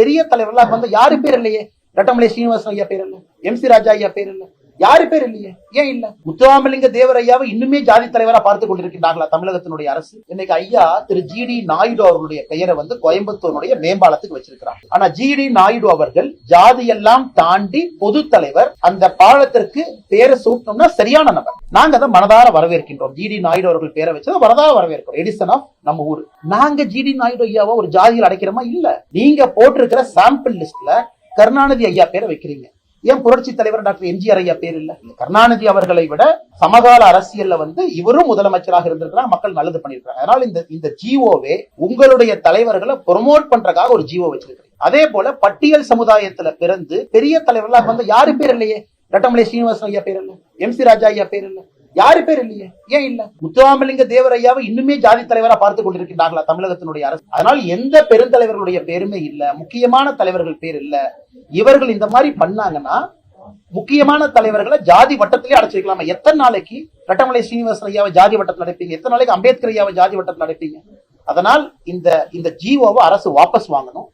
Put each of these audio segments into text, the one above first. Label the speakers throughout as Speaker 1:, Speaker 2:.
Speaker 1: பெரிய தலைவர்களாக வந்து யாரு பேர் இல்லையே? ரட்டமலை சீனிவாசன் ஐயா பேர் இல்லை எம் சி ராஜா ஐயா பேர் இல்லை யாரு பேர் இல்லையே? ஏன் இல்ல? முத்துராமலிங்க தேவரையாவை இன்னுமே ஜாதி தலைவரா பார்த்து கொண்டிருக்கின்றார்களா தமிழகத்தினுடைய அரசு? இன்னைக்கு ஐயா திரு ஜி டி நாயுடு அவர்களுடைய பெயரை வந்து கோயம்புத்தூருடைய மேம்பாலத்துக்கு வச்சிருக்கிறாங்க ஆனா ஜி டி நாயுடு அவர்கள் ஜாதி எல்லாம் தாண்டி பொது தலைவர். அந்த பாலத்திற்கு பேரை சூட்டணும்னா சரியான நபர். நாங்க அதை மனதார வரவேற்கின்றோம். ஜி டி நாயுடு அவர்கள் பேரை வச்சதை மனதார வரவேற்கிறோம். எடிசன் ஆஃப் நம்ம ஊர். நாங்க ஜி டி நாயுடு ஐயாவை ஒரு ஜாதியில் அடைக்கிறோமா? இல்ல. நீங்க போட்டிருக்கிற சாம்பிள் லிஸ்ட்ல கருணாநிதி ஐயா பேரை வைக்கிறீங்க. ஏன் புரட்சி தலைவர் டாக்டர் எம்ஜிஆர் ஐயா பேர் இல்ல? கருணாநிதி அவர்களை விட சமகால அரசியல்ல வந்து இவரும் முதலமைச்சராக இருந்திருக்கிறார் மக்கள் நல்லது பண்ணிருக்காங்க அதனால இந்த இந்த ஜிஓவே உங்களுடைய தலைவர்களை ப்ரொமோட் பண்றதுக்காக ஒரு ஜிஓ வச்சிருக்கிறீங்க. அதே போல பட்டியல் சமுதாயத்துல பிறந்து பெரிய தலைவர்களாக வந்து யாரு பேர் இல்லையே? ரட்டமலை சீனிவாசன் ஐயா பேர் இல்ல? எம் சி ராஜா ஐயா பேர் இல்ல? யாரு பேர் இல்லையே? ஏன் இல்ல? முத்துராமலிங்க தேவரையாவை இன்னுமே ஜாதி தலைவரா பார்த்து கொண்டிருக்கின்றார்களா தமிழகத்தினுடைய அரசு? அதனால் எந்த பெருந்தலைவர்களுடைய பேருமே இல்ல முக்கியமான தலைவர்கள் பேர் இல்ல. இவர்கள் இந்த மாதிரி பண்ணாங்கன்னா முக்கியமான தலைவர்களை ஜாதி வட்டத்திலே அடைச்சிருக்கலாமா? எத்தனை நாளைக்கு? ரட்டமலை சீனிவாசன் ஐயாவை ஜாதி வட்டத்தில் அடைப்பீங்க. எத்தனை நாளைக்கு அம்பேத்கர் ஐயாவை ஜாதி வட்டத்தில் அடைப்பீங்க? அதனால் இந்த இந்த ஜிஓவை அரசு வாபஸ் வாங்கணும்.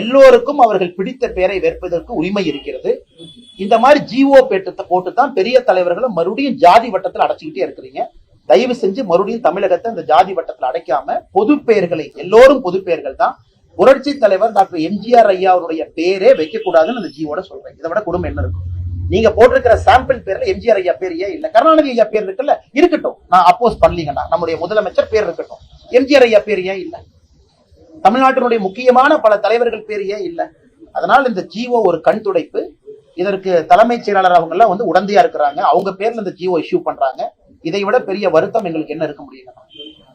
Speaker 1: எல்லோருக்கும் அவர்கள் பிடித்த பெயரை வேற்பதற்கு உரிமை இருக்கிறது. இந்த மாதிரி ஜிஓ பேட்டத்தை போட்டு தான் பெரிய தலைவர்களை மறுபடியும் ஜாதி வட்டத்தில் அடைச்சிக்கிட்டே இருக்கிறீங்க. தயவு செஞ்சு மறுபடியும் தமிழகத்தை இந்த ஜாதி வட்டத்தில் அடைக்காம பொது பெயர்களை எல்லோரும் பொது பெயர்கள் தான். புரட்சி தலைவர் டாக்டர் எம்ஜிஆர் ஐயா அவருடைய பேரே வைக்கக்கூடாதுன்னு அந்த ஜியோட சொல்றேன். இதை விட குடும்பம் என்ன இருக்கும்? நீங்க போட்டிருக்கிற சாம்பிள் பேர்ல எம்ஜிஆர் ஐயா பேர் ஏன் இல்ல கருணாநிதி ஐயா பேர் இருக்குல்ல இருக்கட்டும். நான் அப்போஸ் பண்ணலீங்கன்னா நம்முடைய முதலமைச்சர் பேர் இருக்கட்டும். எம்ஜிஆர் ஐயா பேர் ஏன் இல்ல. தமிழ்நாட்டினுடைய முக்கியமான பல தலைவர்கள் பேரையே இல்லை இல்ல? அதனால் இந்த ஜிஓ ஒரு கண் துடைப்பு. இதற்கு தலைமைச் செயலாளர் அவங்க எல்லாம் வந்து உடந்தையா இருக்கிறாங்க. அவங்க பேர்ல இந்த ஜிஓ இஷ்யூ பண்றாங்க. இதை விட பெரிய வருத்தம் எங்களுக்கு என்ன இருக்க முடியுங்க